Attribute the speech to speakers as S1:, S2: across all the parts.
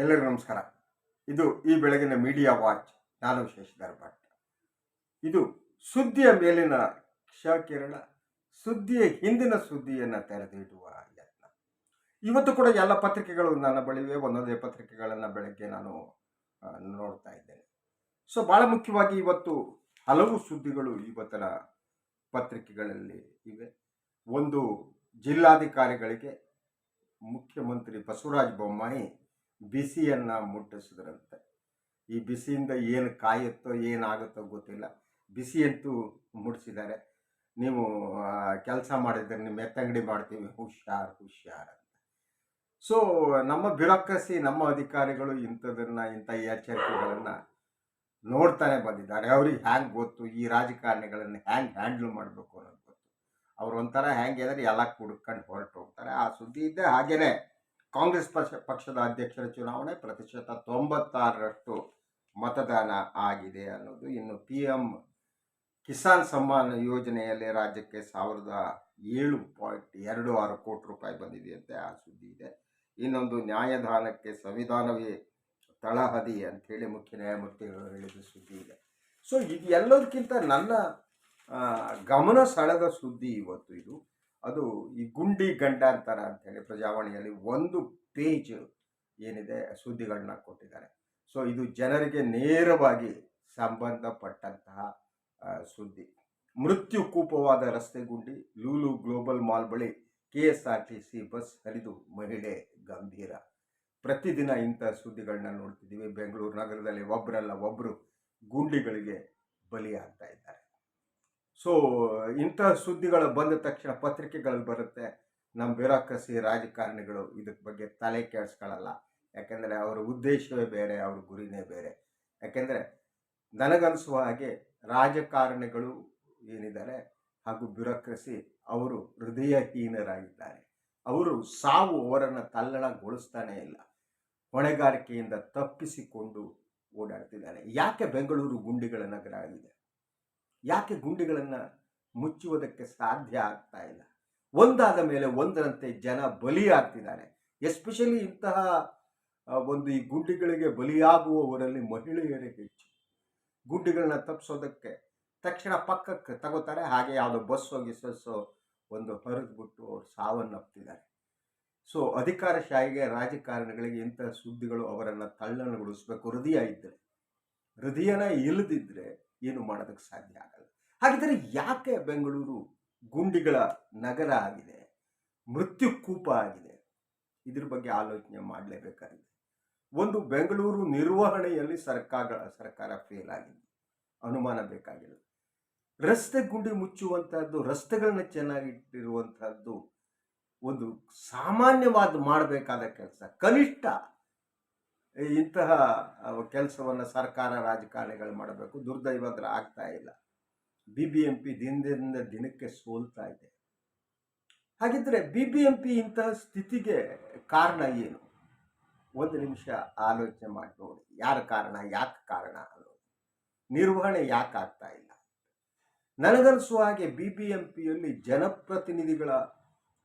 S1: ಎಲ್ಲರಿಗೂ ನಮಸ್ಕಾರ. ಇದು ಈ ಬೆಳಗಿನ ಮೀಡಿಯಾ ವಾಚ್ ನಾನು ಶಶಿಧರ್ ಭಟ್ ಇದು ಸುದ್ದಿಯ ಮೇಲಿನ ಕ್ಷಕಿರಣ, ಸುದ್ದಿಯ ಹಿಂದಿನ ಸುದ್ದಿಯನ್ನು ತೆರೆದಿಡುವ ಯತ್ನ. ಇವತ್ತು ಕೂಡ ಎಲ್ಲ ಪತ್ರಿಕೆಗಳು ನನ್ನ ಬಳಿವೆ, ಒಂದೊಂದೇ ಪತ್ರಿಕೆಗಳನ್ನು ಬೆಳಗ್ಗೆ ನಾನು ನೋಡ್ತಾ ಇದ್ದೇನೆ. ಸೊ ಭಾಳ ಮುಖ್ಯವಾಗಿ ಇವತ್ತು ಹಲವು ಸುದ್ದಿಗಳು ಇವತ್ತಿನ ಪತ್ರಿಕೆಗಳಲ್ಲಿ ಇವೆ. ಒಂದು ಜಿಲ್ಲಾಧಿಕಾರಿಗಳಿಗೆ ಮುಖ್ಯಮಂತ್ರಿ ಬಸವರಾಜ ಬೊಮ್ಮಾಯಿ ಬಿಸಿಯನ್ನು ಮುಟ್ಟಿಸಿದ್ರಂತೆ. ಈ ಬಿಸಿಯಿಂದ ಏನು ಕಾಯುತ್ತೋ, ಏನಾಗುತ್ತೋ ಗೊತ್ತಿಲ್ಲ. ಬಿಸಿ ಅಂತೂ ಮುಟ್ಟಿಸಿದ್ದಾರೆ ನೀವು ಕೆಲಸ ಮಾಡಿದರೆ ನಿಮ್ಮ ಎತ್ತಂಗಡಿ ಮಾಡ್ತೀವಿ. ಹುಷಾರ್ ಹುಷಾರ್ ಅಂತ. ಸೊ ನಮ್ಮ ಬ್ಯೂರೋಕ್ರಸಿ, ನಮ್ಮ ಅಧಿಕಾರಿಗಳು ಇಂಥದನ್ನು, ಇಂಥ ಎಚ್ಚರಿಕೆಗಳನ್ನು ನೋಡ್ತಾನೆ ಬಂದಿದ್ದಾರೆ. ಅವ್ರಿಗೆ ಹ್ಯಾಂಗೆ ಗೊತ್ತು? ಈ ರಾಜಕಾರಣಿಗಳನ್ನು ಹ್ಯಾಂಗೆ ಹ್ಯಾಂಡಲ್ ಮಾಡಬೇಕು ಅನ್ನೋದು ಗೊತ್ತು. ಅವ್ರು ಒಂಥರ ಹ್ಯಾಂಗೆ ಅಂದರೆ ಎಲ್ಲ ಕುಡ್ಕೊಂಡು ಹೊರಟು ಹೋಗ್ತಾರೆ ಆ ಸುದ್ದಿ ಇದ್ದೆ ಹಾಗೇನೆ. ಕಾಂಗ್ರೆಸ್ ಪಕ್ಷ, ಪಕ್ಷದ ಅಧ್ಯಕ್ಷರ ಚುನಾವಣೆ ಪ್ರತಿಶತ ತೊಂಬತ್ತಾರರಷ್ಟು ಮತದಾನ ಆಗಿದೆ ಅನ್ನೋದು ಇನ್ನು ಪಿ ಎಂ ಕಿಸಾನ್ ಸಮ್ಮಾನ್ ಯೋಜನೆಯಲ್ಲಿ ರಾಜ್ಯಕ್ಕೆ ಸಾವಿರದ ಏಳು ಪಾಯಿಂಟ್ ಎರಡು ಆರು ಕೋಟಿ ರೂಪಾಯಿ ಬಂದಿದೆಯಂತೆ ಆ ಸುದ್ದಿ ಇದೆ. ಇನ್ನೊಂದು ನ್ಯಾಯದಾನಕ್ಕೆ ಸಂವಿಧಾನವೇ ತಳಹದಿ ಅಂಥೇಳಿ ಮುಖ್ಯ ನ್ಯಾಯಮೂರ್ತಿಗಳು ಹೇಳಿದ ಸುದ್ದಿ ಇದೆ. ಸೊ ಇದು ಎಲ್ಲದಕ್ಕಿಂತ ನನ್ನ ಗಮನ ಸೆಳೆದ ಸುದ್ದಿ ಇವತ್ತು ಇದು. ಅದು ಈ ಗುಂಡಿ ಗಂಡಾಂತರ ಅಂತೇಳಿ ಪ್ರಜಾವಾಣಿಯಲ್ಲಿ ಒಂದು ಪೇಜ್ ಏನಿದೆ ಸುದ್ದಿಗಳನ್ನ ಕೊಟ್ಟಿದ್ದಾರೆ. ಸೊ ಇದು ಜನರಿಗೆ ನೇರವಾಗಿ ಸಂಬಂಧಪಟ್ಟಂತಹ ಸುದ್ದಿ. ಮೃತ್ಯು ಕೂಪವಾದ ರಸ್ತೆ ಗುಂಡಿ, ಲೂಲು ಗ್ಲೋಬಲ್ ಮಾಲ್ ಬಳಿ S R T C bus bus ಹರಿದು ಮಹಿಳೆ ಗಂಭೀರ. ಪ್ರತಿದಿನ ಇಂಥ ಸುದ್ದಿಗಳನ್ನ ನೋಡ್ತಿದ್ದೀವಿ. ಬೆಂಗಳೂರು ನಗರದಲ್ಲಿ ಒಬ್ಬರಲ್ಲ ಒಬ್ಬರು ಗುಂಡಿಗಳಿಗೆ ಬಲಿಯಾಗ್ತಾ ಇದ್ದಾರೆ. ಸೊ ಇಂಥ ಸುದ್ದಿಗಳು ಬಂದ ತಕ್ಷಣ ಪತ್ರಿಕೆಗಳಲ್ಲಿ ಬರುತ್ತೆ. ನಮ್ಮ ಬ್ಯೂರೋಕ್ರಸಿ ರಾಜಕಾರಣಿಗಳು ಇದಕ್ಕೆ ಬಗ್ಗೆ ತಲೆ ಕೆಡಿಸ್ಕೊಳ್ಳಲ್ಲ. ಯಾಕೆಂದರೆ ಅವರ ಉದ್ದೇಶವೇ ಬೇರೆ, ಅವ್ರ ಗುರಿನೇ ಬೇರೆ. ಯಾಕೆಂದರೆ ನನಗನ್ನಿಸುವ ಹಾಗೆ ರಾಜಕಾರಣಿಗಳು ಏನಿದ್ದಾರೆ ಹಾಗೂ ಬ್ಯೂರೋಕ್ರಸಿ ಅವರು ಹೃದಯಹೀನರಾಗಿದ್ದಾರೆ. ಅವರು ಸಾವು ಅವರನ್ನು ತಲ್ಲಣಗೊಳಿಸ್ತಾನೇ ಇಲ್ಲ. ಹೊಣೆಗಾರಿಕೆಯಿಂದ ತಪ್ಪಿಸಿಕೊಂಡು ಓಡಾಡ್ತಿದ್ದಾರೆ. ಯಾಕೆ ಬೆಂಗಳೂರು ಗುಂಡಿಗಳ ನಗರ ಆಗಿದೆ? ಯಾಕೆ ಗುಂಡಿಗಳನ್ನು ಮುಚ್ಚುವುದಕ್ಕೆ ಸಾಧ್ಯ ಆಗ್ತಾ ಇಲ್ಲ? ಒಂದಾದ ಮೇಲೆ ಒಂದರಂತೆ ಜನ ಬಲಿಯಾಗ್ತಿದ್ದಾರೆ. ಎಸ್ಪೆಷಲಿ ಇಂತಹ ಒಂದು ಈ ಗುಂಡಿಗಳಿಗೆ ಬಲಿಯಾಗುವವರಲ್ಲಿ ಮಹಿಳೆಯರೇ ಹೆಚ್ಚು. ಗುಂಡಿಗಳನ್ನ ತಪ್ಪಿಸೋದಕ್ಕೆ ತಕ್ಷಣ ಪಕ್ಕಕ್ಕೆ ತಗೋತಾರೆ, ಹಾಗೆ ಯಾವುದೋ ಬಸ್ ಹೋಗಿ ಸಸ್ಸೋ ಒಂದು ಹರಿದ್ಬಿಟ್ಟು ಅವರು ಸಾವನ್ನಪ್ತಿದ್ದಾರೆ. ಸೊ ಅಧಿಕಾರಶಾಹಿಗೆ ರಾಜಕಾರಣಿಗಳಿಗೆ ಇಂಥ ಸುದ್ದಿಗಳು ಅವರನ್ನು ತಳ್ಳನಗೊಳಿಸ್ಬೇಕು ಹೃದಯ ಇದ್ದರೆ ಹೃದಯನ ಇಲ್ಲದಿದ್ದರೆ ಏನು ಮಾಡೋದಕ್ಕೆ ಸಾಧ್ಯ ಆಗಲ್ಲ. ಹಾಗಿದ್ರೆ ಯಾಕೆ ಬೆಂಗಳೂರು ಗುಂಡಿಗಳ ನಗರ ಆಗಿದೆ? ಮೃತ್ಯು ಕೂಪ ಆಗಿದೆ. ಇದ್ರ ಬಗ್ಗೆ ಆಲೋಚನೆ ಮಾಡಲೇಬೇಕಾಗಿದೆ. ಒಂದು ಬೆಂಗಳೂರು ನಿರ್ವಹಣೆಯಲ್ಲಿ ಸರ್ಕಾರ ಸರ್ಕಾರ ಫೇಲ್ ಆಗಿದೆ. ಅನುಮಾನ ಬೇಕಾಗಿಲ್ಲ. ರಸ್ತೆ ಗುಂಡಿ ಮುಚ್ಚುವಂತಹದ್ದು, ರಸ್ತೆಗಳನ್ನ ಚೆನ್ನಾಗಿಟ್ಟಿರುವಂತಹದ್ದು ಒಂದು ಸಾಮಾನ್ಯವಾದ ಮಾಡಬೇಕಾದ ಕೆಲಸ. ಕನಿಷ್ಠ ಇಂತಹ ಕೆಲಸವನ್ನು ಸರ್ಕಾರ ರಾಜಕಾರಣಿಗಳು ಮಾಡಬೇಕು. ದುರ್ದೈವ ಆಗ್ತಾ ಇಲ್ಲ. ಬಿ ಬಿ ಎಂ ಪಿ ದಿನದಿಂದ ದಿನಕ್ಕೆ ಸೋಲ್ತಾ ಇದೆ. ಹಾಗಿದ್ರೆ ಬಿ ಬಿ ಎಂ ಪಿ ಇಂತಹ ಸ್ಥಿತಿಗೆ ಕಾರಣ ಏನು? ಒಂದು ನಿಮಿಷ ಆಲೋಚನೆ ಮಾಡಿ ನೋಡಿ. ಯಾರ ಕಾರಣ? ಯಾಕೆ ಕಾರಣ ಅನ್ನೋದು. ನಿರ್ವಹಣೆ ಯಾಕೆ ಆಗ್ತಾ ಇಲ್ಲ? ನನಗನ್ಸುವ ಹಾಗೆ ಬಿ ಬಿ ಎಂ ಜನಪ್ರತಿನಿಧಿಗಳ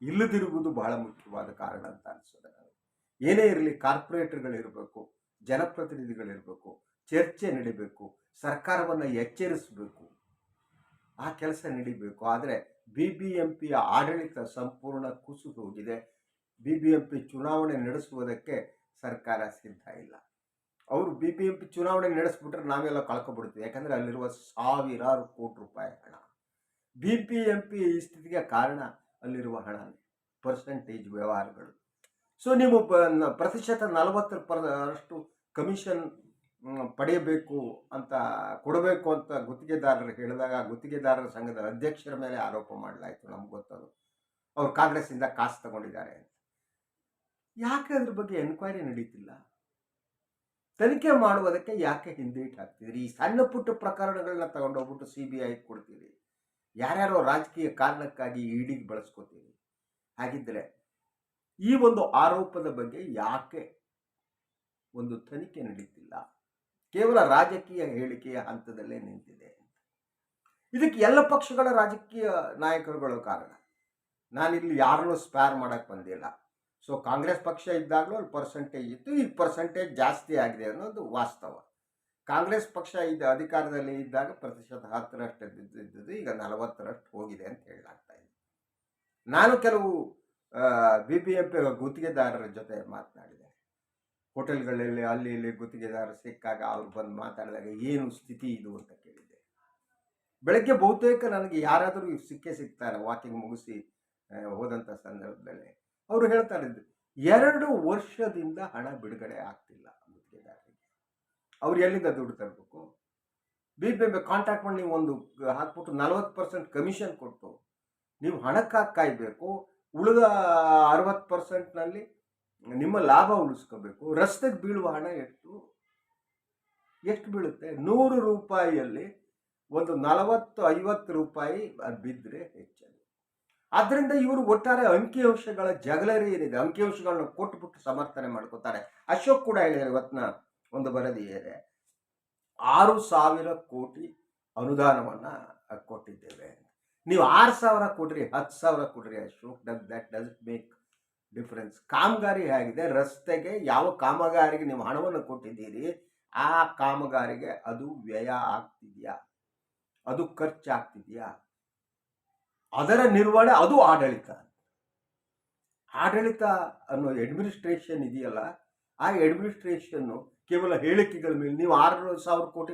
S1: ಇಲ್ಲದಿರುವುದು ಬಹಳ ಮುಖ್ಯವಾದ ಕಾರಣ ಅಂತ ಅನಿಸೋದು ನನಗೆ. ಏನೇ ಇರಲಿ ಕಾರ್ಪೊರೇಟರ್ಗಳಿರಬೇಕು ಜನಪ್ರತಿನಿಧಿಗಳಿರಬೇಕು ಚರ್ಚೆ ನಡೀಬೇಕು, ಸರ್ಕಾರವನ್ನು ಎಚ್ಚರಿಸಬೇಕು. ಆ ಕೆಲಸ ನಡಿಬೇಕು. ಆದರೆ ಬಿ ಬಿ ಎಂ ಪಿಯ ಆಡಳಿತ ಸಂಪೂರ್ಣ ಕುಸಿದು ಹೋಗಿದೆ. ಬಿ ಬಿ ಎಂ ಪಿ ಚುನಾವಣೆ ನಡೆಸುವುದಕ್ಕೆ ಸರ್ಕಾರ ಸಿದ್ಧ ಇಲ್ಲ. ಅವರು ಬಿ ಬಿ ಎಂ ಪಿ ಚುನಾವಣೆ ನಡೆಸ್ಬಿಟ್ರೆ ನಾವೆಲ್ಲ ಕಳ್ಕೊಬಿಡ್ತೀವಿ. ಯಾಕಂದರೆ ಅಲ್ಲಿರುವ ಸಾವಿರಾರು ಕೋಟಿ ರೂಪಾಯಿ ಹಣ. ಬಿ ಪಿ ಎಂ ಪಿ ಈ ಸ್ಥಿತಿಗೆ ಕಾರಣ ಅಲ್ಲಿರುವ ಹಣ. ಪರ್ಸೆಂಟೇಜ್ ವ್ಯವಹಾರಗಳು. ಸೊ ನೀವು ಬ- ಪ್ರತಿಶತ ನಲವತ್ತರ ಪರ್ ಅಷ್ಟು ಕಮಿಷನ್ ಪಡೆಯಬೇಕು ಅಂತ ಕೊಡಬೇಕು ಅಂತ ಗುತ್ತಿಗೆದಾರರು ಹೇಳಿದಾಗ ಗುತ್ತಿಗೆದಾರರ ಸಂಘದ ಅಧ್ಯಕ್ಷರ ಮೇಲೆ ಆರೋಪ ಮಾಡಲಾಯಿತು ನಮ್ಗೆ ಗೊತ್ತದು. ಅವ್ರು ಕಾಂಗ್ರೆಸ್ಸಿಂದ ಕಾಸು ತಗೊಂಡಿದ್ದಾರೆ ಅಂತ. ಯಾಕೆ ಅದ್ರ ಬಗ್ಗೆ ಎನ್ಕ್ವೈರಿ ನಡೀತಿಲ್ಲ? ತನಿಖೆ ಮಾಡುವುದಕ್ಕೆ ಯಾಕೆ ಹಿಂದೇಟು ಹಾಕ್ತಿದ್ರಿ ಈ ಸಣ್ಣ ಪುಟ್ಟ ಪ್ರಕರಣಗಳನ್ನ ತಗೊಂಡೋಗ್ಬಿಟ್ಟು ಸಿ ಬಿ ಐ ಕೊಡ್ತೀರಿ. ಯಾರ್ಯಾರೋ ರಾಜಕೀಯ ಕಾರಣಕ್ಕಾಗಿ ಇಡಿಗೆ ಬಳಸ್ಕೋತೀರಿ? ಹಾಗಿದ್ರೆ ಈ ಒಂದು ಆರೋಪದ ಬಗ್ಗೆ ಯಾಕೆ ಒಂದು ತನಿಖೆ ನಡೀತಿಲ್ಲ? ಕೇವಲ ರಾಜಕೀಯ ಹೇಳಿಕೆಯ ಹಂತದಲ್ಲೇ ನಿಂತಿದೆ ಇದಕ್ಕೆ ಎಲ್ಲ ಪಕ್ಷಗಳ ರಾಜಕೀಯ ನಾಯಕರುಗಳು ಕಾರಣ. ನಾನಿಲ್ಲಿ ಯಾರನ್ನೂ ಸ್ಪ್ಯಾರ್ ಮಾಡಕ್ಕೆ ಬಂದಿಲ್ಲ. ಸೊ ಕಾಂಗ್ರೆಸ್ ಪಕ್ಷ ಇದ್ದಾಗಲೂ ಅಲ್ಲಿ ಪರ್ಸೆಂಟೇಜ್ ಇತ್ತು. ಈ ಪರ್ಸೆಂಟೇಜ್ ಜಾಸ್ತಿ ಆಗಿದೆ ಅನ್ನೋದು ವಾಸ್ತವ. ಕಾಂಗ್ರೆಸ್ ಪಕ್ಷ ಇದ್ದ ಅಧಿಕಾರದಲ್ಲಿ ಇದ್ದಾಗ ಪ್ರತಿಶತ ಹತ್ತರಷ್ಟು ಇದ್ದಿದ್ದು ಈಗ ನಲವತ್ತರಷ್ಟು ಹೋಗಿದೆ ಅಂತ ಹೇಳಲಾಗ್ತಾ ಇದೆ. ನಾನು ಕೆಲವು ಬಿ ಬಿ ಎಂ ಪಿ ಗುತ್ತಿಗೆದಾರರ ಜೊತೆ ಮಾತನಾಡಿದೆ. ಹೋಟೆಲ್ಗಳಲ್ಲಿ ಅಲ್ಲಿ ಇಲ್ಲಿ ಗುತ್ತಿಗೆದಾರರು ಸಿಕ್ಕಾಗ ಅವ್ರು ಬಂದು ಮಾತಾಡಿದಾಗ, ಏನು ಸ್ಥಿತಿ ಇದು? ಅಂತ ಕೇಳಿದೆ ಬೆಳಗ್ಗೆ ಬಹುತೇಕ ನನಗೆ ಯಾರಾದರೂ ಸಿಕ್ಕೇ ಸಿಗ್ತಾರೆ, ವಾಕಿಂಗ್ ಮುಗಿಸಿ ಹೋದಂಥ ಸಂದರ್ಭದಲ್ಲಿ. ಅವರು ಹೇಳ್ತಾ ಇದ್ದರು ಎರಡು ವರ್ಷದಿಂದ ಹಣ ಬಿಡುಗಡೆ ಆಗ್ತಿಲ್ಲ ಗುತ್ತಿಗೆದಾರರಿಗೆ. ಅವ್ರು ಎಲ್ಲಿಂದ ದುಡ್ಡು ತರಬೇಕು? ಬಿ ಎಂ ಕಾಂಟ್ಯಾಕ್ಟ್ ಮಾಡಿ ನೀವು ಒಂದು ಹಾಕ್ಬಿಟ್ಟು ನಲ್ವತ್ತು ಪರ್ಸೆಂಟ್ ಕಮಿಷನ್ ಕೊಟ್ಟು, ನೀವು ಹಣಕ್ಕಾಗಿ ಕಾಯಬೇಕು, ಉಳಿದ ಅರವತ್ತು ಪರ್ಸೆಂಟ್ನಲ್ಲಿ ನಿಮ್ಮ ಲಾಭ ಉಳಿಸ್ಕೋಬೇಕು. ರಸ್ತೆಗೆ ಬೀಳುವ ಹಣ ಎಷ್ಟು? ಎಷ್ಟು ಬೀಳುತ್ತೆ? ನೂರು ರೂಪಾಯಿಯಲ್ಲಿ ಒಂದು ನಲವತ್ತು, ಐವತ್ತು ರೂಪಾಯಿ ಬಿದ್ದರೆ ಹೆಚ್ಚಾಗಿ. ಆದ್ದರಿಂದ ಇವರು ಒಟ್ಟಾರೆ ಅಂಕಿಅಂಶಗಳ ಜಗಳರಿ ಏನಿದೆ? ಅಂಕಿಅಂಶಗಳನ್ನ ಕೊಟ್ಬಿಟ್ಟು ಸಮರ್ಥನೆ ಮಾಡ್ಕೋತಾರೆ. ಅಶೋಕ್ ಕೂಡ ಹೇಳಿದ್ದಾರೆ ಇವತ್ತಿನ ಒಂದು ವರದಿ ಇದೆ. ಆರು ಸಾವಿರ ಕೋಟಿ ಅನುದಾನವನ್ನ ಕೊಟ್ಟಿದ್ದೇವೆ ನೀವು ಆರು ಸಾವಿರ ಕೊಡ್ರಿ, ಹತ್ತು ಸಾವಿರ ಕೊಡ್ರಿ Ashok. Does that does make difference ಕಾಮಗಾರಿ ಹೇಗಿದೆ, ರಸ್ತೆಗೆ ಯಾವ ಕಾಮಗಾರಿಗೆ ನೀವು ಹಣವನ್ನು ಕೊಟ್ಟಿದ್ದೀರಿ, ಆ ಕಾಮಗಾರಿಗೆ ಅದು ವ್ಯಯ ಆಗ್ತಿದೆಯಾ? ಅದು ಖರ್ಚಾಗ್ತಿದೆಯಾ ಅದರ ನಿರ್ವಹಣೆ ಅದು ಆಡಳಿತ. ಆಡಳಿತ ಅನ್ನೋ ಅಡ್ಮಿನಿಸ್ಟ್ರೇಷನ್ ಇದೆಯಲ್ಲ, ಆ ಅಡ್ಮಿನಿಸ್ಟ್ರೇಷನ್ನು ಕೇವಲ ಹೇಳಿಕೆಗಳ ಮೇಲೆ, ನೀವು ಆರು ಸಾವಿರ ಕೋಟಿ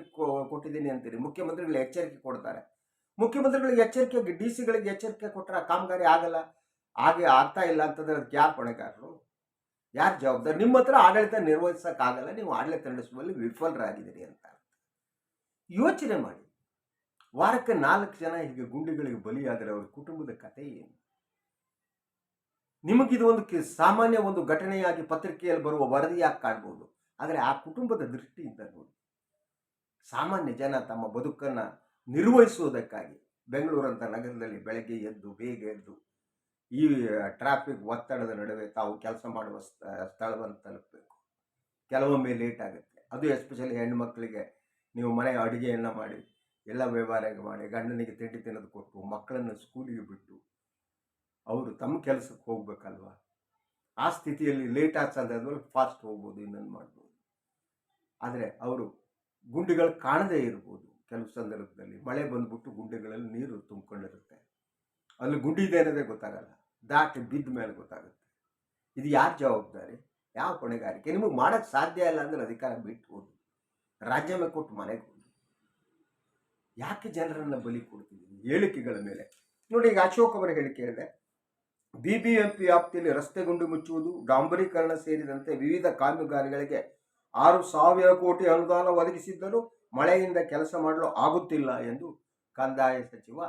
S1: ಕೊಟ್ಟಿದ್ದೀನಿ ಅಂತೀರಿ. ಮುಖ್ಯಮಂತ್ರಿಗಳು ಎಚ್ಚರಿಕೆ ಕೊಡ್ತಾರೆ. ಮುಖ್ಯಮಂತ್ರಿಗಳಿಗೆ ಎಚ್ಚರಿಕೆ ಡಿ ಸಿಗಳಿಗೆ ಎಚ್ಚರಿಕೆ ಕೊಟ್ಟರೆ ಕಾಮಗಾರಿ ಆಗಲ್ಲ. ಹಾಗೆ ಆಗ್ತಾ ಇಲ್ಲ ಅಂತಂದ್ರೆ ಅದಕ್ಕೆ ಯಾರು ಹೊಣೆಗಾರರು? ಯಾರು ಜವಾಬ್ದಾರಿ? ನಿಮ್ಮ ಹತ್ರ ಆಡಳಿತ ನಿರ್ವಹಿಸೋಕ್ಕಾಗಲ್ಲ, ನೀವು ಆಡಳಿತ ನಡೆಸುವಲ್ಲಿ ವಿಫಲರಾಗಿದ್ದೀರಿ ಅಂತ. ಯೋಚನೆ ಮಾಡಿ. ವಾರಕ್ಕೆ ನಾಲ್ಕು ಜನ ಹೀಗೆ ಗುಂಡಿಗಳಿಗೆ ಬಲಿಯಾದರೆ ಅವರ ಕುಟುಂಬದ ಕಥೆ ಏನು? ನಿಮಗಿದು ಒಂದು ಸಾಮಾನ್ಯ ಒಂದು ಘಟನೆಯಾಗಿ ಪತ್ರಿಕೆಯಲ್ಲಿ ಬರುವ ವರದಿಯಾಗಿ ಕಾಣ್ಬೋದು? ಆದರೆ ಆ ಕುಟುಂಬದ ದೃಷ್ಟಿಯಿಂದ ನೋಡಿ. ಸಾಮಾನ್ಯ ಜನ ತಮ್ಮ ಬದುಕನ್ನು ನಿರ್ವಹಿಸುವುದಕ್ಕಾಗಿ ಬೆಂಗಳೂರಂಥ ನಗರದಲ್ಲಿ ಬೆಳಗ್ಗೆ ಎದ್ದು, ಬೇಗ ಎದ್ದು ಈ ಟ್ರಾಫಿಕ್ ಒತ್ತಡದ ನಡುವೆ ತಾವು ಕೆಲಸ ಮಾಡುವ ಸ್ಥ- ಸ್ಥಳವನ್ನು ತಲುಪಬೇಕು. ಕೆಲವೊಮ್ಮೆ ಲೇಟ್ ಆಗುತ್ತೆ. ಅದು ಎಸ್ಪೆಷಲಿ ಹೆಣ್ಣುಮಕ್ಕಳಿಗೆ ನೀವು ಮನೆ ಅಡುಗೆಯನ್ನು ಮಾಡಿ, ಎಲ್ಲ ವ್ಯವಹಾರ ಮಾಡಿ, ಗಂಡನಿಗೆ ತಿಂಡಿ ತಿನ್ನೋದು ಕೊಟ್ಟು, ಮಕ್ಕಳನ್ನು ಸ್ಕೂಲಿಗೆ ಬಿಟ್ಟು, ಅವರು ತಮ್ಮ ಕೆಲಸಕ್ಕೆ ಹೋಗ್ಬೇಕಲ್ವಾ? ಆ ಸ್ಥಿತಿಯಲ್ಲಿ ಲೇಟ್ ಆದ ಸಂದರ್ಭದಲ್ಲಿ ಫಾಸ್ಟ್ ಹೋಗ್ಬೋದು, ಇನ್ನೊಂದು ಮಾಡ್ಬೋದು. ಆದರೆ ಅವರು ಗುಂಡಿಗಳು ಕಾಣದೇ ಇರ್ಬೋದು ಕೆಲವು ಸಂದರ್ಭದಲ್ಲಿ. ಮಳೆ ಬಂದ್ಬಿಟ್ಟು ಗುಂಡಿಗಳಲ್ಲಿ ನೀರು ತುಂಬಿಕೊಂಡಿರುತ್ತೆ. ಅಲ್ಲಿ ಗುಂಡಿ ಇದೆ ಅನ್ನೋದೇ ಗೊತ್ತಾಗಲ್ಲ. ದಾಟಿ ಬಿದ್ದ ಮೇಲೆ ಗೊತ್ತಾಗುತ್ತೆ. ಇದು ಯಾರ ಜವಾಬ್ದಾರಿ? ಯಾವ ಹೊಣೆಗಾರಿಕೆ? ನಿಮಗೆ ಮಾಡೋಕ್ಕೆ ಸಾಧ್ಯ ಇಲ್ಲ ಅಂದರೆ ಅಧಿಕಾರ ಬಿಟ್ಟು ಹೋದು ರಾಜ್ಯಮೆ ಕೊಟ್ಟು ಮನೆಗೆ ಹೋಗಿ. ಯಾಕೆ ಜನರನ್ನು ಬಲಿ ಕೊಡ್ತಿದ್ದೀವಿ ಹೇಳಿಕೆಗಳ ಮೇಲೆ. ನೋಡಿ, ಈಗ ಅಶೋಕ್ ಅವರ ಹೇಳಿಕೆ ಹೇಳಿದೆ. ಬಿ ಬಿ ಎಂ ವ್ಯಾಪ್ತಿಯಲ್ಲಿ ರಸ್ತೆ ಗುಂಡಿ ಮುಚ್ಚುವುದು, ಡಾಂಬರೀಕರಣ ಸೇರಿದಂತೆ ವಿವಿಧ ಕಾಮಗಾರಿಗಳಿಗೆ ಆರು ಸಾವಿರ ಕೋಟಿ ಅನುದಾನ ಒದಗಿಸಿದ್ದರೂ ಮಳೆಯಿಂದ ಕೆಲಸ ಮಾಡಲು ಆಗುತ್ತಿಲ್ಲ ಎಂದು ಕಂದಾಯ ಸಚಿವ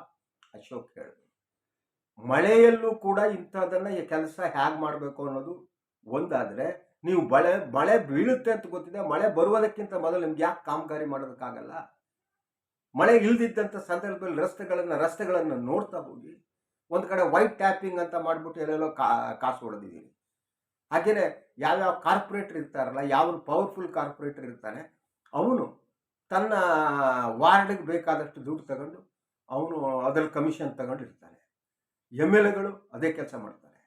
S1: ಅಶೋಕ್ ಹೇಳಿದರು. ಮಳೆಯಲ್ಲೂ ಕೂಡ ಇಂಥದನ್ನ ಈ ಕೆಲಸ ಹೇಗೆ ಮಾಡಬೇಕು ಅನ್ನೋದು ಒಂದಾದರೆ ನೀವು ಮಳೆ ಮಳೆ ಬೀಳುತ್ತೆ ಅಂತ ಗೊತ್ತಿದೆ, ಮಳೆ ಬರುವುದಕ್ಕಿಂತ ಮೊದಲು ನಿಮ್ಗೆ ಯಾಕೆ ಕಾಮಗಾರಿ ಮಾಡೋದಕ್ಕಾಗಲ್ಲ? ಮಳೆ ಇಲ್ದಿದ್ದಂಥ ಸಂದರ್ಭದಲ್ಲಿ ರಸ್ತೆಗಳನ್ನು ರಸ್ತೆಗಳನ್ನು ನೋಡ್ತಾ ಹೋಗಿ, ಒಂದು ಕಡೆ ವೈಟ್ ಟ್ಯಾಪಿಂಗ್ ಅಂತ ಮಾಡಿಬಿಟ್ಟು ಎಲ್ಲೆಲ್ಲೋ ಕಾ, ಕಾಸು ಹೊಡೆದಿದ್ದೀರಿ. ಹಾಗೆಯೇ ಯಾವ್ಯಾವ ಕಾರ್ಪೊರೇಟರ್ ಇರ್ತಾರಲ್ಲ ಯಾವ ಪವರ್ಫುಲ್ ಕಾರ್ಪೊರೇಟರ್ ಇರ್ತಾನೆ, ಅವನು ತನ್ನ ವಾರ್ಡ್ಗೆ ಬೇಕಾದಷ್ಟು ದುಡ್ಡು ತಗೊಂಡು, ಅವನು ಅದರಲ್ಲಿ ಕಮಿಷನ್ ತಗೊಂಡಿರ್ತಾನೆ. ಎಂ ಎಲ್ ಎಗಳು ಅದೇ ಕೆಲಸ ಮಾಡ್ತಾರೆ.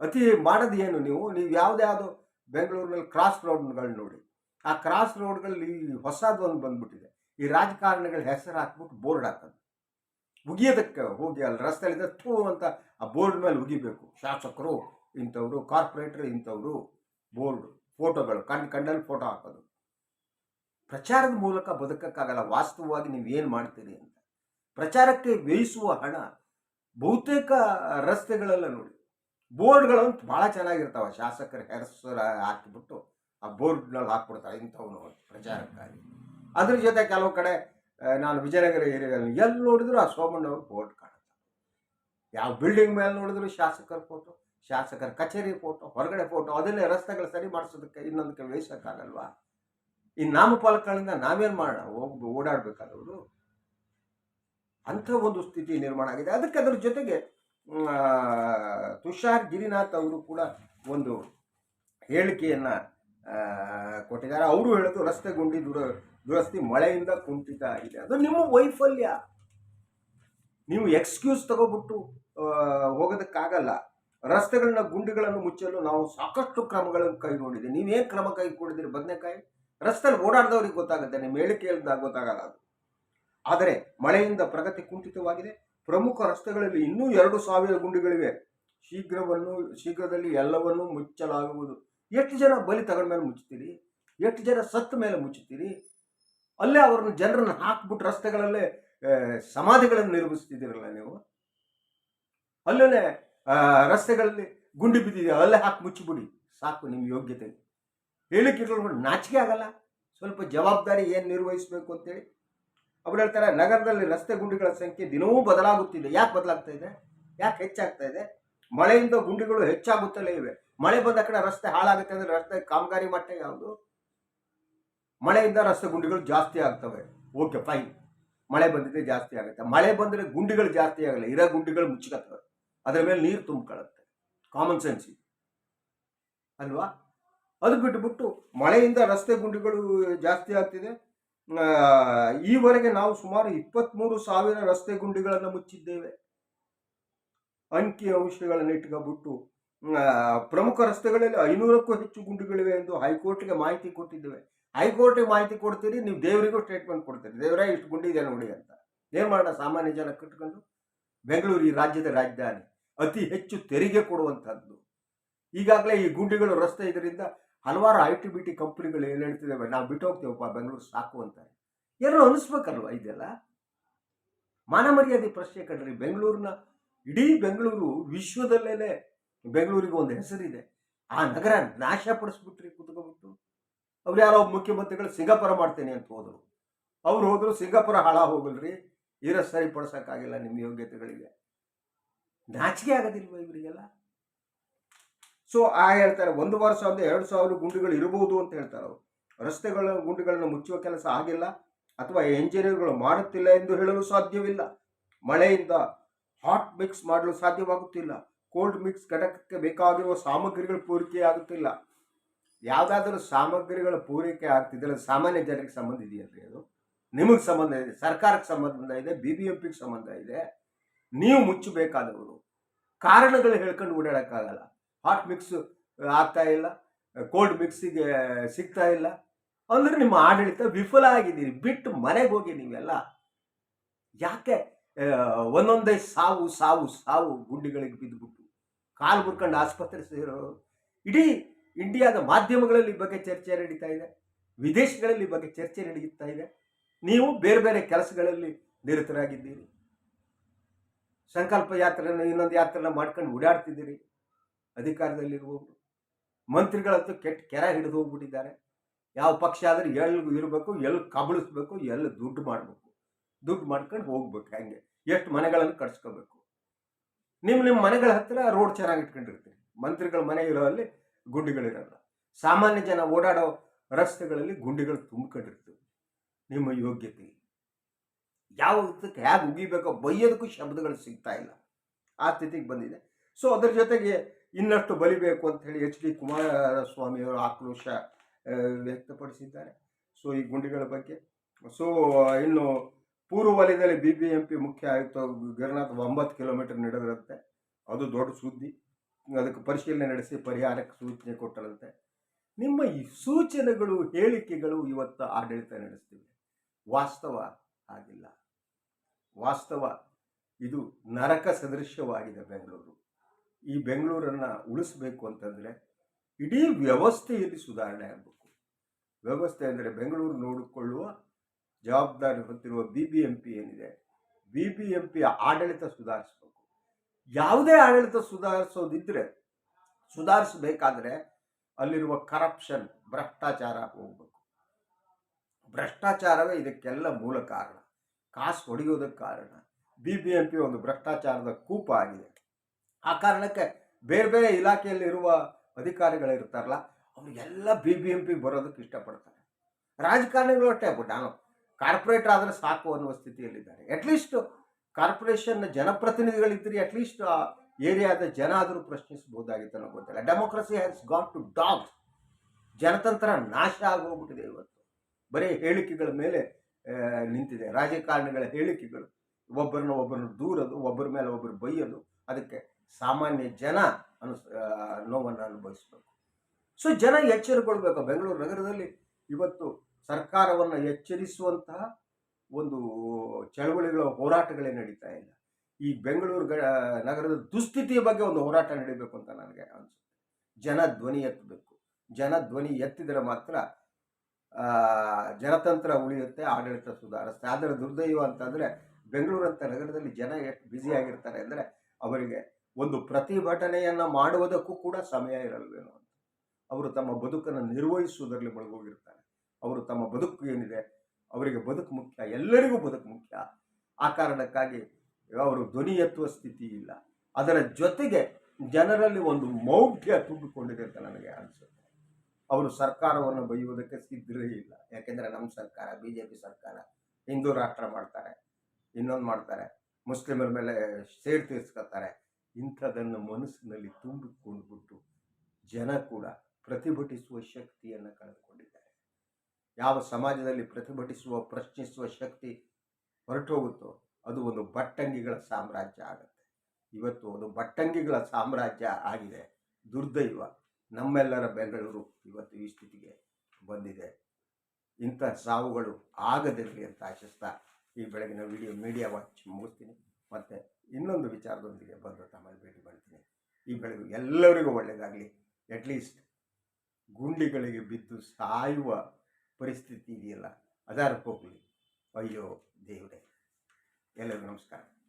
S1: ಅತಿ ಮಾಡೋದು ಏನು ನೀವು? ನೀವು ಯಾವುದ್ಯಾವುದು ಬೆಂಗಳೂರಿನಲ್ಲಿ ಕ್ರಾಸ್ ರೋಡ್ಗಳು ನೋಡಿ. ಆ ಕ್ರಾಸ್ ರೋಡ್ಗಳಲ್ಲಿ ಹೊಸದು ಒಂದು ಬಂದ್ಬಿಟ್ಟಿದೆ. ಈ ರಾಜಕಾರಣಿಗಳ ಹೆಸರು ಹಾಕ್ಬಿಟ್ಟು ಬೋರ್ಡ್ ಹಾಕೋದು. ಉಗಿಯೋದಕ್ಕೆ ಹೋಗಿ ಅಲ್ಲಿ ರಸ್ತೆಯಲ್ಲಿದ್ದ ಥೂ ಅಂತ ಆ ಬೋರ್ಡ್ ಮೇಲೆ ಉಗಿಬೇಕು. ಶಾಸಕರು, ಇಂಥವ್ರು, ಕಾರ್ಪೊರೇಟರ್, ಇಂಥವ್ರು ಬೋರ್ಡ್ ಫೋಟೋಗಳು, ಕಣ್, ಕಣ್ಣಲ್ಲಿ ಫೋಟೋ ಹಾಕೋದು. ಪ್ರಚಾರದ ಮೂಲಕ ಬದುಕಕ್ಕಾಗಲ್ಲ. ವಾಸ್ತವವಾಗಿ ನೀವು ಏನು ಮಾಡ್ತೀರಿ ಅಂತ. ಪ್ರಚಾರಕ್ಕೆ ವ್ಯಯಿಸುವ ಹಣ ಬಹುತೇಕ ರಸ್ತೆಗಳೆಲ್ಲ ನೋಡಿ ಬೋರ್ಡ್ಗಳು ಭಾಳ ಚೆನ್ನಾಗಿರ್ತಾವೆ. ಶಾಸಕರ ಹೆಸರ ಹಾಕಿಬಿಟ್ಟು ಆ ಬೋರ್ಡ್ನಲ್ಲಿ ಹಾಕ್ಬಿಡ್ತಾರೆ ಇಂಥವನು ಪ್ರಚಾರಕ್ಕಾಗಿ. ಅದ್ರ ಜೊತೆ ಕೆಲವು ಕಡೆ ನಾನು ವಿಜಯನಗರ ಏರಿಯಾದಲ್ಲಿ ಎಲ್ಲಿ ನೋಡಿದ್ರು ಆ ಸೋಮಣ್ಣವ್ರ ಬೋರ್ಡ್ ಕಾಣುತ್ತೆ. ಯಾವ ಬಿಲ್ಡಿಂಗ್ ಮೇಲೆ ನೋಡಿದ್ರು ಶಾಸಕರ ಫೋಟೋ, ಶಾಸಕರ ಕಚೇರಿ ಫೋಟೋ, ಹೊರಗಡೆ ಫೋಟೋ, ಅದನ್ನೇ ರಸ್ತೆಗಳು ಸರಿ ಮಾಡಿಸೋದಕ್ಕೆ ಇನ್ನೊಂದಕ್ಕೆ ವೇಷಕ್ಕಾಗಲ್ವಾ? ಈ ನಾಮಫಲಕಗಳಿಂದ ನಾವೇನು ಮಾಡೋಣ ಹೋಗಿ ಓಡಾಡಬೇಕಾದವರು ಅಂಥ ಒಂದು ಸ್ಥಿತಿ ನಿರ್ಮಾಣ ಆಗಿದೆ. ಅದಕ್ಕೆ ಅದರ ಜೊತೆಗೆ ತುಷಾರ್ ಗಿರಿನಾಥ್ ಅವರು ಕೂಡ ಒಂದು ಹೇಳಿಕೆಯನ್ನು ಕೊಟ್ಟಿದ್ದಾರೆ. ಅವರು ಹೇಳೋದು ರಸ್ತೆ ಗುಂಡಿ ದುರ, ದುರಸ್ತಿ ಮಳೆಯಿಂದ ಕುಂಠಿತ ಆಗಿದೆ ಅದು ನಿಮ್ಮ ವೈಫಲ್ಯ. ನೀವು ಎಕ್ಸ್ಕ್ಯೂಸ್ ತಗೋಬಿಟ್ಟು ಹೋಗೋದಕ್ಕಾಗಲ್ಲ. ರಸ್ತೆಗಳನ್ನ, ಗುಂಡಿಗಳನ್ನು ಮುಚ್ಚಲು ನಾವು ಸಾಕಷ್ಟು ಕ್ರಮಗಳನ್ನು ಕೈಗೊಂಡಿದ್ದೀವಿ ನೀವೇನು ಕ್ರಮ ಕೈಗೊಂಡಿದ್ದೀರಿ ಬದನೆಕಾಯಿ? ರಸ್ತೆಯಲ್ಲಿ ಓಡಾಡಿದವ್ರಿಗೆ ಗೊತ್ತಾಗುತ್ತೆ. ನಿಮ್ಮ ಹೇಳಿಕೆ ಹೇಳ್ದಾಗ ಗೊತ್ತಾಗಲ್ಲ ಅದು. ಆದರೆ ಮಳೆಯಿಂದ ಪ್ರಗತಿ ಕುಂಠಿತವಾಗಿದೆ. ಪ್ರಮುಖ ರಸ್ತೆಗಳಲ್ಲಿ ಇನ್ನೂ ಎರಡು ಸಾವಿರ ಗುಂಡಿಗಳಿವೆ. ಶೀಘ್ರವನ್ನು, ಶೀಘ್ರದಲ್ಲಿ ಎಲ್ಲವನ್ನೂ ಮುಚ್ಚಲಾಗುವುದು. ಎಷ್ಟು ಜನ ಬಲಿ ತಗೊಂಡ ಮೇಲೆ ಮುಚ್ಚುತ್ತೀರಿ? ಎಷ್ಟು ಜನ ಸತ್ತ ಮೇಲೆ ಮುಚ್ಚುತ್ತೀರಿ? ಅಲ್ಲೇ ಅವರನ್ನು ಜನರನ್ನು ಹಾಕ್ಬಿಟ್ಟು ರಸ್ತೆಗಳಲ್ಲೇ ಸಮಾಧಿಗಳನ್ನು ನಿರ್ಮಿಸ್ತಿದ್ದೀರಲ್ಲ ನೀವು? ಅಲ್ಲೇ ರಸ್ತೆಗಳಲ್ಲಿ ಗುಂಡಿ ಬಿದ್ದಿದೆ ಅಲ್ಲೇ ಹಾಕಿ ಮುಚ್ಚಿಬಿಡಿ. ಸಾಕು ನಿಮ್ಮ ಯೋಗ್ಯತೆ. ಹೇಳಿಕೆ ನಾಚಿಕೆ ಆಗಲ್ಲ. ಸ್ವಲ್ಪ ಜವಾಬ್ದಾರಿ ಏನು ನಿರ್ವಹಿಸಬೇಕು ಅಂತೇಳಿ ಅವ್ರು ಹೇಳ್ತಾರೆ, ನಗರದಲ್ಲಿ ರಸ್ತೆ ಗುಂಡಿಗಳ ಸಂಖ್ಯೆ ದಿನವೂ ಬದಲಾಗುತ್ತಿದೆ. ಯಾಕೆ ಬದಲಾಗ್ತಾ ಇದೆ? ಯಾಕೆ ಹೆಚ್ಚಾಗ್ತಾ ಇದೆ? ಮಳೆಯಿಂದ ಗುಂಡಿಗಳು ಹೆಚ್ಚಾಗುತ್ತಲೇ ಇವೆ. ಮಳೆ ಬಂದ ಕಡೆ ರಸ್ತೆ ಹಾಳಾಗುತ್ತೆ ಅಂದ್ರೆ ರಸ್ತೆ ಕಾಮಗಾರಿ ಮಟ್ಟ ಯಾವುದು? ಮಳೆಯಿಂದ ರಸ್ತೆ ಗುಂಡಿಗಳು ಜಾಸ್ತಿ ಆಗ್ತವೆ. Okay, fine. ಮಳೆ ಬಂದಿದ್ರೆ ಜಾಸ್ತಿ ಆಗುತ್ತೆ. ಮಳೆ ಬಂದರೆ ಗುಂಡಿಗಳು ಜಾಸ್ತಿ ಆಗಲ್ಲ. ಇರೋ ಗುಂಡಿಗಳು ಮುಚ್ಚಿಕತ್ತವೆ. ಅದರ ಮೇಲೆ ನೀರು ತುಂಬಿಕೊಳ್ಳುತ್ತೆ. ಕಾಮನ್ ಸೆನ್ಸ್ ಅಲ್ವಾ? ಅದು ಬಿಟ್ಟುಬಿಟ್ಟು ಮಳೆಯಿಂದ ರಸ್ತೆ ಗುಂಡಿಗಳು ಜಾಸ್ತಿ ಆಗ್ತಿದೆ. ಈವರೆಗೆ ನಾವು ಸುಮಾರು ಇಪ್ಪತ್ತ್ಮೂರು ಸಾವಿರ ರಸ್ತೆ ಗುಂಡಿಗಳನ್ನು ಮುಚ್ಚಿದ್ದೇವೆ. ಅಂಕಿ ಅಂಶಗಳನ್ನು ಇಟ್ಕೊಬಿಟ್ಟು ಪ್ರಮುಖ ರಸ್ತೆಗಳಲ್ಲಿ ಐನೂರಕ್ಕೂ ಹೆಚ್ಚು ಗುಂಡಿಗಳಿವೆ ಎಂದು ಹೈಕೋರ್ಟ್ಗೆ ಮಾಹಿತಿ ಕೊಟ್ಟಿದ್ದೇವೆ. ಹೈಕೋರ್ಟ್ಗೆ ಮಾಹಿತಿ ಕೊಡ್ತೀರಿ, ನೀವು ದೇವರಿಗೂ ಸ್ಟೇಟ್ಮೆಂಟ್ ಕೊಡ್ತೀರಿ. ದೇವರೇ, ಇಷ್ಟು ಗುಂಡಿ ಇದೆ ನೋಡಿ ಅಂತ. ಏನು ಮಾಡೋಣ, ಸಾಮಾನ್ಯ ಜನ ಕಟ್ಕೊಂಡು ಬೆಂಗಳೂರು ಈ ರಾಜ್ಯದ ರಾಜಧಾನಿ. ಅತಿ ಹೆಚ್ಚು ತೆರಿಗೆ ಕೊಡುವಂಥದ್ದು ಈಗಾಗಲೇ ಈ ಗುಂಡಿಗಳು ರಸ್ತೆ ಇದರಿಂದ ಹಲವಾರು ಐ ಟಿ ಬಿ ಟಿ ಕಂಪ್ನಿಗಳು ಏನು ಹೇಳ್ತಿದ್ದಾವೆ ನಾವು ಬಿಟ್ಟು ಹೋಗ್ತೇವಪ್ಪ, ಬೆಂಗಳೂರು ಸಾಕು ಅಂತ ಏನೋ ಅನಿಸ್ಬೇಕಲ್ವ ಇದೆಲ್ಲ? ಮಾನ ಮರ್ಯಾದೆ ಪ್ರಶ್ನೆ ಕಣ್ರಿ ಬೆಂಗಳೂರಿನ, ಇಡೀ ಬೆಂಗಳೂರು ವಿಶ್ವದಲ್ಲೇ ಬೆಂಗಳೂರಿಗೆ ಒಂದು ಹೆಸರಿದೆ. ಆ ನಗರ ನಾಶ ಪಡಿಸ್ಬಿಟ್ರಿ ಕುತ್ಕೊಬಿಟ್ಟು. ಅವ್ರು ಯಾರೋ ಮುಖ್ಯಮಂತ್ರಿಗಳು, ಸಿಂಗಾಪುರ ಮಾಡ್ತೇನೆ ಅಂತ ಹೋದರು. ಅವ್ರು ಹೋದ್ರು, ಸಿಂಗಾಪುರ ಹಾಳ ಹೋಗಲ್ರಿ, ಇರೋ ಸರಿಪಡಿಸೋಕ್ಕಾಗಿಲ್ಲ ನಿಮ್ಮ ಯೋಗ್ಯತೆಗಳಿಗೆ. ನಾಚಿಕೆ ಆಗೋದಿಲ್ವ ಇವರಿಗೆಲ್ಲ? ಸೊ ಆ ಹೇಳ್ತಾರೆ, ಒಂದು ವರ್ಷ ಸಾವಿರದ ಎರಡು ಸಾವಿರ ಗುಂಡಿಗಳು ಇರಬಹುದು ಅಂತ ಹೇಳ್ತಾರೆ ಅವರು. ರಸ್ತೆಗಳ ಗುಂಡಿಗಳನ್ನು ಮುಚ್ಚುವ ಕೆಲಸ ಆಗಿಲ್ಲ ಅಥವಾ ಎಂಜಿನಿಯರ್ಗಳು ಮಾಡುತ್ತಿಲ್ಲ ಎಂದು ಹೇಳಲು ಸಾಧ್ಯವಿಲ್ಲ. ಮಳೆಯಿಂದ ಹಾಟ್ ಮಿಕ್ಸ್ ಮಾಡಲು ಸಾಧ್ಯವಾಗುತ್ತಿಲ್ಲ. ಕೋಲ್ಡ್ ಮಿಕ್ಸ್ ಘಟಕಕ್ಕೆ ಬೇಕಾಗಿರುವ ಸಾಮಗ್ರಿಗಳು ಪೂರೈಕೆ ಆಗುತ್ತಿಲ್ಲ ಯಾವುದಾದ್ರೂ ಸಾಮಗ್ರಿಗಳ ಪೂರೈಕೆ ಆಗ್ತಿದ್ದರೆ ಸಾಮಾನ್ಯ ಜನರಿಗೆ ಸಂಬಂಧ ಇದೆಯಲ್ರಿ ಅದು ನಿಮಗೆ ಸಂಬಂಧ ಇದೆ, ಸರ್ಕಾರಕ್ಕೆ ಸಂಬಂಧ ಇದೆ ಬಿ ಬಿ ಎಂ ಪಿಗೆ ಸಂಬಂಧ ಇದೆ. ನೀವು ಮುಚ್ಚಬೇಕಾದವರು. ಕಾರಣಗಳು ಹೇಳ್ಕೊಂಡು ಓಡಾಡೋಕ್ಕಾಗಲ್ಲ. ಹಾಟ್ ಮಿಕ್ಸ್ ಆಗ್ತಾ ಇಲ್ಲ. ಕೋಲ್ಡ್ ಮಿಕ್ಸಿಗೆ ಸಿಗ್ತಾ ಇಲ್ಲ. ಅಂದ್ರೆ ನಿಮ್ಮ ಆಡಳಿತ ವಿಫಲ ಆಗಿದ್ದೀರಿ. ಬಿಟ್ಟು ಮನೆಗೆ ಹೋಗಿ ನೀವೆಲ್ಲ ಯಾಕೆ ಒಂದೊಂದೇ ಸಾವು ಸಾವು ಸಾವು ಗುಂಡಿಗಳಿಗೆ ಬಿದ್ದುಬಿಟ್ಟು ಕಾಲು ಮುರ್ಕೊಂಡು ಆಸ್ಪತ್ರೆ ಸೇರೋ ಇಡೀ ಇಂಡಿಯಾದ ಮಾಧ್ಯಮಗಳಲ್ಲಿ ಬಗ್ಗೆ ಚರ್ಚೆ ನಡೀತಾ ಇದೆ. ವಿದೇಶಗಳಲ್ಲಿ ಬಗ್ಗೆ ಚರ್ಚೆ ನಡೀತಾ ಇದೆ. ನೀವು ಬೇರೆ ಬೇರೆ ಕೆಲಸಗಳಲ್ಲಿ ನಿರತರಾಗಿದ್ದೀರಿ. ಸಂಕಲ್ಪ ಯಾತ್ರೆನ ಇನ್ನೊಂದು ಯಾತ್ರೆನ ಮಾಡ್ಕೊಂಡು ಓಡಾಡ್ತಿದ್ದೀರಿ. ಅಧಿಕಾರದಲ್ಲಿರುವವರು ಮಂತ್ರಿಗಳಂತೂ ಕೆಟ್ಟ ಕೆರ ಹಿಡಿದು ಹೋಗ್ಬಿಟ್ಟಿದ್ದಾರೆ. ಯಾವ ಪಕ್ಷ ಆದರೂ ಎಲ್ಲಿ ಇರಬೇಕು ಎಲ್ಲಿ ಕಬಳಿಸ್ಬೇಕು ಎಲ್ಲಿ ದುಡ್ಡು ಮಾಡಬೇಕು. ದುಡ್ಡು ಮಾಡ್ಕೊಂಡು ಹೋಗ್ಬೇಕು ಹಂಗೆ. ಎಷ್ಟು ಮನೆಗಳನ್ನು ಕಟ್ಸ್ಕೋಬೇಕು. ನಿಮ್ಮ ನಿಮ್ಮ ಮನೆಗಳ ಹತ್ತಿರ ರೋಡ್ ಚೆನ್ನಾಗಿ ಇಟ್ಕೊಂಡಿರ್ತೀರಿ ಮಂತ್ರಿಗಳ ಮನೆ ಇರೋ ಅಲ್ಲಿ ಗುಂಡಿಗಳಿರಲ್ಲ. ಸಾಮಾನ್ಯ ಜನ ಓಡಾಡೋ ರಸ್ತೆಗಳಲ್ಲಿ ಗುಂಡಿಗಳು ತುಂಬಿಕೊಂಡಿರ್ತವೆ. ನಿಮ್ಮ ಯೋಗ್ಯತೆ. ಯಾವುದಕ್ಕೆ ಹೇಗೆ ಉಗಿಬೇಕೋ ಬೈಯೋದಕ್ಕೂ ಶಬ್ದಗಳು ಸಿಗ್ತಾ ಇಲ್ಲ. ಆ ಸ್ಥಿತಿಗೆ ಬಂದಿದೆ. ಸೊ ಅದ್ರ ಜೊತೆಗೆ ಇನ್ನಷ್ಟು ಬಲಿಬೇಕು ಅಂತ ಹೇಳಿ ಎಚ್ ಡಿ ಕುಮಾರಸ್ವಾಮಿಯವರು ಆಕ್ರೋಶ ವ್ಯಕ್ತಪಡಿಸಿದ್ದಾರೆ. ಸೊ ಈ ಗುಂಡಿಗಳ ಬಗ್ಗೆ. ಸೊ ಇನ್ನು ಪೂರ್ವ ವಲಯದಲ್ಲಿ ಬಿ ಬಿ ಎಂ ಪಿ ಮುಖ್ಯ ಆಯುಕ್ತ ಗಿರಿನಾಥ್ ಒಂಬತ್ತು ಕಿಲೋಮೀಟರ್ ನಡೆದಿರುತ್ತೆ. ಅದು ದೊಡ್ಡ ಸುದ್ದಿ. ಅದಕ್ಕೆ ಪರಿಶೀಲನೆ ನಡೆಸಿ ಪರಿಹಾರಕ್ಕೆ ಸೂಚನೆ ಕೊಟ್ಟರಂತೆ. ನಿಮ್ಮ ಈ ಸೂಚನೆಗಳು, ಹೇಳಿಕೆಗಳು ಇವತ್ತು ಆಡಳಿತ ನಡೆಸ್ತಿವೆ. ವಾಸ್ತವ ಆಗಿಲ್ಲ. ವಾಸ್ತವ ಇದು ನರಕ ಸದೃಶ್ಯವಾಗಿದೆ ಬೆಂಗಳೂರು. ಈ ಬೆಂಗಳೂರನ್ನು ಉಳಿಸ್ಬೇಕು ಅಂತಂದರೆ ಇಡೀ ವ್ಯವಸ್ಥೆಯಲ್ಲಿ ಸುಧಾರಣೆ ಆಗಬೇಕು. ವ್ಯವಸ್ಥೆ ಅಂದರೆ ಬೆಂಗಳೂರು ನೋಡಿಕೊಳ್ಳುವ ಜವಾಬ್ದಾರಿ ಹೊತ್ತಿರುವ ಬಿ ಬಿ ಎಂ ಪಿ ಏನಿದೆ ಬಿ ಬಿ ಎಂ ಪಿಯ ಆಡಳಿತ ಸುಧಾರಿಸಬೇಕು. ಯಾವುದೇ ಆಡಳಿತ ಸುಧಾರಿಸೋದಿದ್ದರೆ ಸುಧಾರಿಸಬೇಕಾದ್ರೆ ಅಲ್ಲಿರುವ ಕರಪ್ಷನ್ ಭ್ರಷ್ಟಾಚಾರ ಹೋಗ್ಬೇಕು. ಭ್ರಷ್ಟಾಚಾರವೇ ಇದಕ್ಕೆಲ್ಲ ಮೂಲ ಕಾರಣ. ಕಾಸು ಹೊಡೆಯೋದಕ್ಕೆ ಕಾರಣ. ಬಿ ಬಿ ಎಂ ಪಿ ಒಂದು ಭ್ರಷ್ಟಾಚಾರದ ಕೂಪ ಆಗಿದೆ. ಆ ಕಾರಣಕ್ಕೆ ಬೇರೆ ಬೇರೆ ಇಲಾಖೆಯಲ್ಲಿರುವ ಅಧಿಕಾರಿಗಳಿರ್ತಾರಲ್ಲ, ಅವರಿಗೆಲ್ಲ ಬಿ ಬಿ ಎಂ ಪಿ ಬರೋದಕ್ಕೆ ಇಷ್ಟಪಡ್ತಾರೆ. ರಾಜಕಾರಣಿಗಳು ಅಷ್ಟೇ ನಾನು ಕಾರ್ಪೊರೇಟ್ ಆದರೆ ಸಾಕು ಅನ್ನುವ ಸ್ಥಿತಿಯಲ್ಲಿದ್ದಾರೆ. ಅಟ್ಲೀಸ್ಟ್ ಕಾರ್ಪೊರೇಷನ್ ಜನಪ್ರತಿನಿಧಿಗಳಿದ್ದರೆ ಅಟ್ಲೀಸ್ಟ್ ಆ ಏರಿಯಾದ ಜನ ಆದರೂ ಪ್ರಶ್ನಿಸಬಹುದಾಗಿತ್ತು ಅನ್ನೋ ಗೊತ್ತಿಲ್ಲ. Democracy has got to dogs ಜನತಂತ್ರ ನಾಶ ಆಗೋಗ್ಬಿಟ್ಟಿದೆ ಇವತ್ತು. ಬರೀ ಹೇಳಿಕೆಗಳ ಮೇಲೆ ನಿಂತಿದೆ. ರಾಜಕಾರಣಿಗಳ ಹೇಳಿಕೆಗಳು. ಒಬ್ಬರನ್ನ ಒಬ್ಬರನ್ನ ದೂರದು, ಒಬ್ಬರ ಮೇಲೆ ಒಬ್ಬರು ಬೈಯೋದು, ಅದಕ್ಕೆ ಸಾಮಾನ್ಯ ಜನ ಅನುಸ್ ನೋವನ್ನು ಅನುಭವಿಸಬೇಕು. ಸೊ ಜನ ಎಚ್ಚರಿಕೊಳ್ಬೇಕು ಬೆಂಗಳೂರು ನಗರದಲ್ಲಿ ಇವತ್ತು ಸರ್ಕಾರವನ್ನು ಎಚ್ಚರಿಸುವಂತಹ ಒಂದು ಚಳವಳಿಗಳ ಹೋರಾಟಗಳೇ ನಡೀತಾ ಇಲ್ಲ. ಈ ಬೆಂಗಳೂರು ನಗರದ ದುಸ್ಥಿತಿಯ ಬಗ್ಗೆ ಒಂದು ಹೋರಾಟ ನಡೀಬೇಕು ಅಂತ ನನಗೆ ಅನಿಸುತ್ತೆ. ಜನ ಧ್ವನಿ ಎತ್ತಬೇಕು. ಜನ ಧ್ವನಿ ಎತ್ತಿದರೆ ಮಾತ್ರ ಜನತಂತ್ರ ಉಳಿಯುತ್ತೆ, ಆಡಳಿತ ಸುಧಾರಿಸುತ್ತೆ. ಆದರೆ ದುರ್ದೈವ ಅಂತಂದರೆ ಬೆಂಗಳೂರಂಥ ನಗರದಲ್ಲಿ ಜನ ಎಷ್ಟು ಬ್ಯುಸಿ ಆಗಿರ್ತಾರೆ. ಅಂದರೆ ಅವರಿಗೆ ಒಂದು ಪ್ರತಿಭಟನೆಯನ್ನು ಮಾಡುವುದಕ್ಕೂ ಕೂಡ ಸಮಯ ಇರಲ್ವೇನೋ ಅಂತ. ಅವರು ತಮ್ಮ ಬದುಕನ್ನು ನಿರ್ವಹಿಸುವುದರಲ್ಲಿ ಮುಳುಗೋಗಿರ್ತಾರೆ ಅವರು ತಮ್ಮ ಬದುಕು ಏನಿದೆ, ಅವರಿಗೆ ಬದುಕು ಮುಖ್ಯ, ಎಲ್ಲರಿಗೂ ಬದುಕು ಮುಖ್ಯ. ಆ ಕಾರಣಕ್ಕಾಗಿ ಅವರು ಧ್ವನಿ ಎತ್ತುವ ಸ್ಥಿತಿ ಇಲ್ಲ. ಅದರ ಜೊತೆಗೆ ಜನರಲ್ಲಿ ಒಂದು ಮೌಢ್ಯ ತುಂಬಿಕೊಂಡಿದೆ ಅಂತ ನನಗೆ ಅನಿಸುತ್ತೆ. ಅವರು ಸರ್ಕಾರವನ್ನು ಬೈಯುವುದಕ್ಕೆ ಸಿದ್ಧರೇ ಇಲ್ಲ. ಯಾಕೆಂದರೆ ನಮ್ಮ ಸರ್ಕಾರ ಬಿ ಜೆ ಪಿ ಸರ್ಕಾರ ಹಿಂದೂ ರಾಷ್ಟ್ರ ಮಾಡ್ತಾರೆ, ಇನ್ನೊಂದು ಮಾಡ್ತಾರೆ, ಮುಸ್ಲಿಮರ ಮೇಲೆ ಸೇಡ್ ತೀರಿಸ್ಕೊತಾರೆ ಇಂಥದನ್ನು ಮನಸ್ಸಿನಲ್ಲಿ ತುಂಬಿಕೊಂಡ್ಬಿಟ್ಟು ಜನ ಕೂಡ ಪ್ರತಿಭಟಿಸುವ ಶಕ್ತಿಯನ್ನು ಕಳೆದುಕೊಂಡಿದ್ದಾರೆ. ಯಾವ ಸಮಾಜದಲ್ಲಿ ಪ್ರತಿಭಟಿಸುವ, ಪ್ರಶ್ನಿಸುವ ಶಕ್ತಿ ಹೊರಟೋಗುತ್ತೋ ಅದು ಒಂದು ಬಟ್ಟಂಗಿಗಳ ಸಾಮ್ರಾಜ್ಯ ಆಗುತ್ತೆ. ಇವತ್ತು ಅದು ಬಟ್ಟಂಗಿಗಳ ಸಾಮ್ರಾಜ್ಯ ಆಗಿದೆ. ದುರ್ದೈವ ನಮ್ಮೆಲ್ಲರ ಬೆಂಗಳೂರು ಇವತ್ತು ಈ ಸ್ಥಿತಿಗೆ ಬಂದಿದೆ. ಇಂಥ ಸಾವುಗಳು ಆಗದಿರಲಿ ಅಂತ ಆಶಿಸ್ತಾ ಈ ಬೆಳಗಿನ ವಿಡಿಯೋ ಮೀಡಿಯಾ ವಾಚ್ ಮುಗಿಸ್ತೀನಿ. ಮತ್ತು ಇನ್ನೊಂದು ವಿಚಾರದೊಂದಿಗೆ ಬಂದು ತಮ್ಮಲ್ಲಿ ಭೇಟಿ ಮಾಡ್ತೀನಿ. ಈ ಬೆಳಗ್ಗೆ ಎಲ್ಲರಿಗೂ ಒಳ್ಳೆಯದಾಗಲಿ ಅಟ್ಲೀಸ್ಟ್ ಗುಂಡಿಗಳಿಗೆ ಬಿದ್ದು ಸಾಯುವ ಪರಿಸ್ಥಿತಿ ಇದೆಯಲ್ಲ ಅದಾರಕ್ಕೆ ಹೋಗಲಿ ಅಯ್ಯೋ ದೇವರೇ. ಎಲ್ಲರಿಗೂ ನಮಸ್ಕಾರ.